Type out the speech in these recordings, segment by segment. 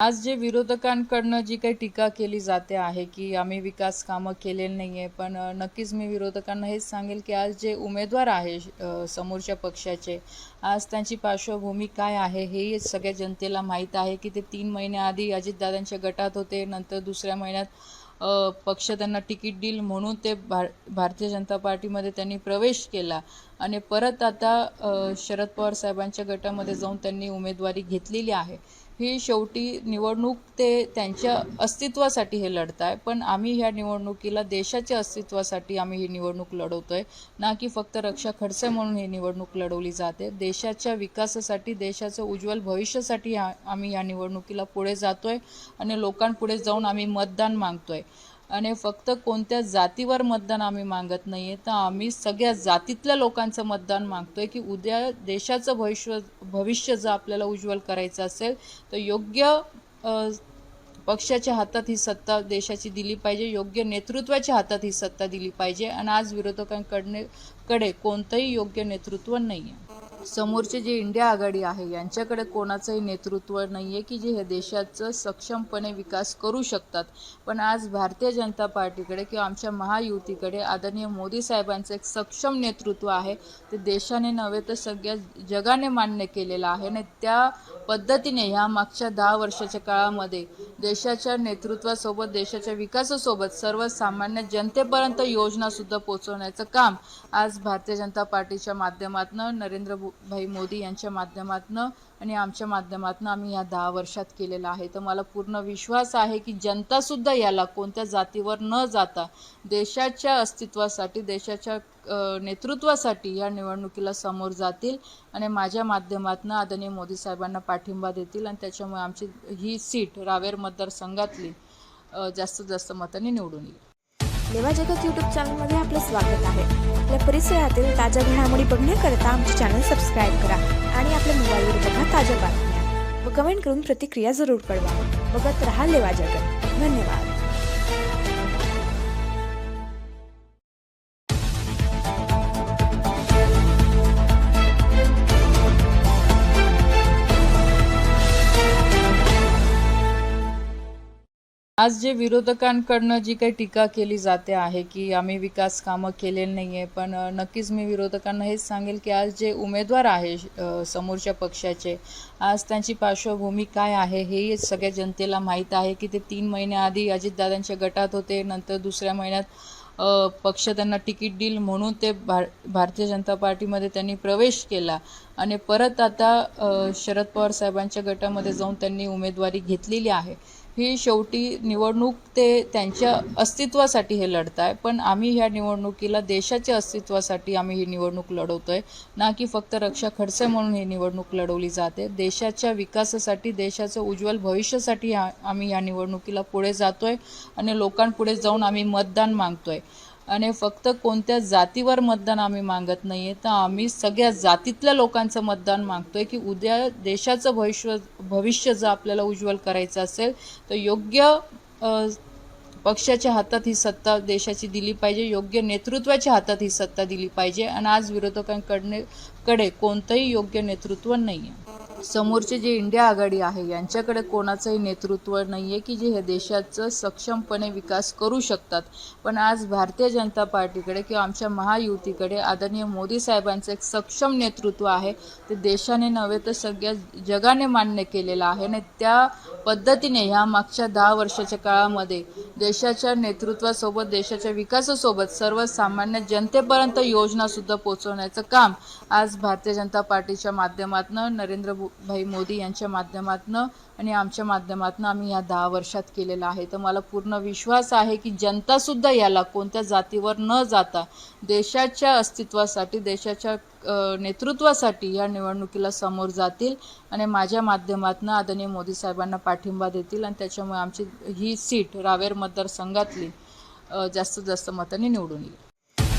आज जे विरोधकांकडनं जी काही टीका केली जाते आहे की आम्ही विकास कामं केलेली नाही आहे पण नक्कीच मी विरोधकांना हेच सांगेल की आज जे उमेदवार आहे समोरच्या पक्षाचे आज त्यांची पार्श्वभूमी काय आहे हे सगळ्या जनतेला माहीत आहे की ते तीन महिन्याआधी अजितदादांच्या गटात होते नंतर दुसऱ्या महिन्यात पक्ष त्यांना तिकीट देईल म्हणून ते भार भारतीय जनता पार्टीमध्ये त्यांनी प्रवेश केला. आणि परत आता शरद पवार साहेबांच्या गटामध्ये जाऊन त्यांनी उमेदवारी घेतलेली आहे. ही शेवटी निवडणूक ते त्यांच्या अस्तित्वासाठी हे लढत आहे पण आम्ही ह्या निवडणुकीला देशाच्या अस्तित्वासाठी आम्ही ही निवडणूक लढवतोय. ना की फक्त रक्षा खडसे म्हणून ही निवडणूक लढवली जाते. देशाच्या विकासासाठी देशाचं उज्ज्वल भविष्यासाठी हा- आम्ही या निवडणुकीला पुढे जातोय आणि लोकांपुढे जाऊन आम्ही मतदान मागतोय. आणि फक्त कोणत्या जातीवर मतदान आम्ही मागत नाही आहे तर आम्ही सगळ्या जातीतल्या लोकांचं मतदान मागतो आहे की उद्या देशाचं भविष्य भविष्य जर आपल्याला उज्ज्वल करायचं असेल तर योग्य पक्षाच्या हातात ही सत्ता देशाची दिली पाहिजे योग्य नेतृत्वाच्या हातात ही सत्ता दिली पाहिजे आणि आज विरोधकांकडने कडे कोणतंही योग्य नेतृत्व नाही आहे समोरचे जे इंडिया आघाडी आहे यांच्याकडे कोणाचंही नेतृत्व नाही आहे की जे हे देशाचं सक्षमपणे विकास करू शकतात. पण आज भारतीय जनता पार्टीकडे किंवा आमच्या महायुतीकडे आदरणीय मोदी साहेबांचं एक सक्षम नेतृत्व आहे. ते देशाने नव्हे तर सगळ्या जगाने मान्य केलेलं आहे. आणि त्या पद्धतीने ह्या मागच्या दहा वर्षाच्या काळामध्ये देशाच्या नेतृत्वासोबत देशाच्या विकासासोबत सर्वसामान्य जनतेपर्यंत योजनासुद्धा पोहोचवण्याचं काम आज भारतीय जनता पार्टीच्या माध्यमातून नरेंद्र भाई मोदी यांच्या माध्यमातून आणि आमच्या माध्यमातून आम्ही या दहा वर्षात केलेलं आहे. तर मला पूर्ण विश्वास आहे की जनतासुद्धा याला कोणत्या जातीवर न जाता देशाच्या अस्तित्वासाठी देशाच्या नेतृत्वासाठी या निवडणुकीला समोर जातील आणि माझ्या माध्यमातून आदरणीय मोदी साहेबांना पाठिंबा देतील आणि त्याच्यामुळे आमची ही सीट रावेर मतदारसंघातली जास्तीत जास्त मतांनी निवडून येईल. लेवा जगत यूट्यूब चॅनलमध्ये आपलं स्वागत आहे. आपल्या परिसरातील ताज्या घडामोडी बघण्याकरता आमचे चॅनल सबस्क्राईब करा आणि आपल्या ताज्या बातम्या व कमेंट करून प्रतिक्रिया जरूर कळवा. बघत रहा लेवा जगत. धन्यवाद. आज जे विरोधकांकडनं जी काही टीका केली जाते आहे की आम्ही विकास कामं केलेली नाही आहे पण नक्कीच मी विरोधकांना हेच सांगेल की आज जे उमेदवार आहे समोरच्या पक्षाचे आज त्यांची पार्श्वभूमी काय आहे हे सगळ्या जनतेला माहीत आहे की ते तीन महिन्याआधी अजितदादांच्या गटात होते नंतर दुसऱ्या महिन्यात पक्ष त्यांना तिकीट देईल म्हणून ते भार भारतीय जनता पार्टीमध्ये त्यांनी प्रवेश केला. आणि परत आता शरद पवार साहेबांच्या गटामध्ये जाऊन त्यांनी उमेदवारी घेतलेली आहे. ही शेवटी निवडणूक ते त्यांच्या अस्तित्वासाठी हे लढत आहे पण आम्ही ह्या निवडणुकीला देशाच्या अस्तित्वासाठी आम्ही ही निवडणूक लढवतो आहे ना की फक्त रक्षा खडसे म्हणून ही निवडणूक लढवली जाते. देशाच्या विकासासाठी देशाचं उज्ज्वल भविष्यासाठी हा- आम्ही या निवडणुकीला पुढे जातो आहे आणि लोकांपुढे जाऊन आम्ही मतदान मागतो आहे आणि फक्त कोणत्या जातीवर मतदान आम्ही मागत नाही आहे तर आम्ही सगळ्या जातीतल्या लोकांचं मतदान मागतो आहे की उद्या देशाचं भविष्य भविष्य जर आपल्याला उज्ज्वल करायचं असेल तर योग्य पक्षाच्या हातात ही सत्ता देशाची दिली पाहिजे योग्य नेतृत्वाच्या हातात ही सत्ता दिली पाहिजे आणि आज विरोधकांकडने कडे कोणतंही योग्य नेतृत्व नाही आहे समोरचे जे इंडिया आघाडी आहे यांच्याकडे कोणाचंही नेतृत्व नाही आहे की जे हे देशाचं सक्षमपणे विकास करू शकतात. पण आज भारतीय जनता पार्टीकडे किंवा आमच्या महायुतीकडे आदरणीय मोदी साहेबांचं एक सक्षम नेतृत्व आहे. ते देशाने नव्हे तर सगळ्या जगाने मान्य केलेलं आहे. आणि त्या पद्धतीने ह्या मागच्या दहा वर्षाच्या काळामध्ये देशाच्या नेतृत्वासोबत देशाच्या विकासासोबत सर्वसामान्य जनतेपर्यंत योजनासुद्धा पोचवण्याचं काम आज भारतीय जनता पार्टीच्या माध्यमातून नरेंद्र भाई मोदी यांच्या माध्यमातून आणि आमच्या माध्यमातून आम्ही या दहा वर्षात केलेलं आहे. तर मला पूर्ण विश्वास आहे की जनतासुद्धा याला कोणत्या जातीवर न जाता देशाच्या अस्तित्वासाठी देशाच्या नेतृत्वासाठी या निवडणुकीला समोर जातील आणि माझ्या माध्यमातून आदरणीय मोदी साहेबांना पाठिंबा देतील आणि त्याच्यामुळे आमची ही सीट रावेर मतदारसंघातली जास्तीत जास्त मतांनी निवडून येईल.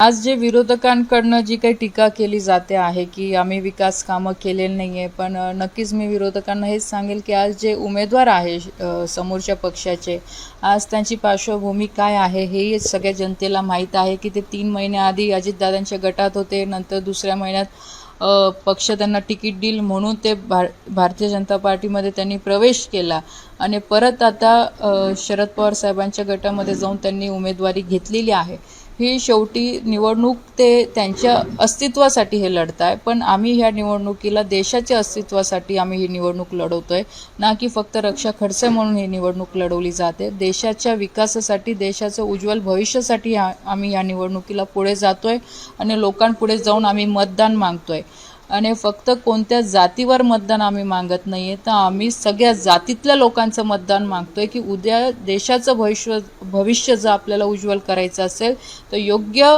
आज जे विरोधकांकडनं जी काही टीका केली जाते आहे की आम्ही विकास कामं केलेली नाही आहे पण नक्कीच मी विरोधकांना हेच सांगेल की आज जे उमेदवार आहे समोरच्या पक्षाचे आज त्यांची पार्श्वभूमी काय आहे हे सगळ्या जनतेला माहीत आहे की ते तीन महिन्याआधी अजितदादांच्या गटात होते नंतर दुसऱ्या महिन्यात पक्ष त्यांना तिकीट देईल म्हणून ते भार भारतीय जनता पार्टीमध्ये त्यांनी प्रवेश केला. आणि परत आता शरद पवार साहेबांच्या गटामध्ये जाऊन त्यांनी उमेदवारी घेतलेली आहे. ही शेवटी निवडणूक ते त्यांच्या अस्तित्वासाठी हे लढत आहे पण आम्ही ह्या निवडणुकीला देशाच्या अस्तित्वासाठी आम्ही ही निवडणूक आहे ना की फक्त रक्षा खडसे म्हणून ही निवडणूक लढवली जाते. देशाच्या विकासासाठी देशाचं उज्ज्वल भविष्यासाठी आम्ही या निवडणुकीला पुढे जातो आहे आणि लोकांपुढे जाऊन आम्ही मतदान मागतो आहे आणि फक्त कोणत्या जातीवर मतदान आम्ही मागत नाही आहे तर आम्ही सगळ्या जातीतल्या लोकांचं मतदान मागतो आहे की उद्या देशाचं भविष्य भविष्य जर आपल्याला उज्ज्वल करायचं असेल तर योग्य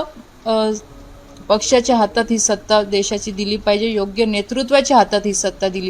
पक्षाच्या हातात ही सत्ता देशाची दिली पाहिजे योग्य नेतृत्वाच्या हातात ही सत्ता दिली